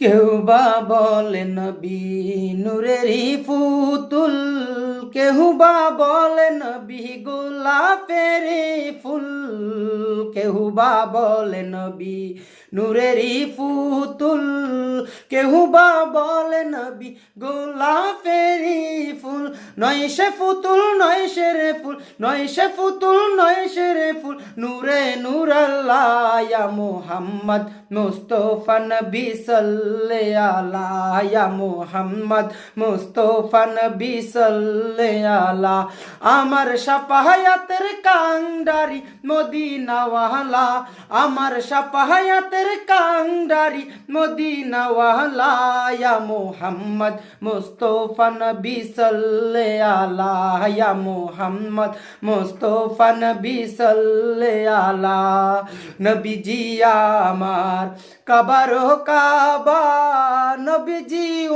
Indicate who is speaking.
Speaker 1: কেউ বা বলে নবী নূরেরই ফুতুল কেউ বা বলে নবী গোলাপের ফুল। কেউ বা বলে নবী নূরেরই ফুতুল কেউ বা বলে নবী গোলাপের নয় সে ফুতুল নয় সে রে ফুল, নয় সে ফুতুল নয় সে রে ফুল। নূরে নূর আল্লাহ ইয়া মুহাম্মদ মুস্তফা নবী সাল্লে আলা মুহাম্মদ মুস্তফা নবী সাল্লে আলা আমার সাপাহায়াতের কাংডারি মদিনাওয়ালা, আমার সাপাহায়াতের কাংডারি মদিনাওয়ালা, ইয়া মুহাম্মদ মুস্তফা নবী সাল্লে আলা ইয়া মুহাম্মদ মুস্তফা নবী আলা নবীজি আমার কাবার কাবা, নবীজি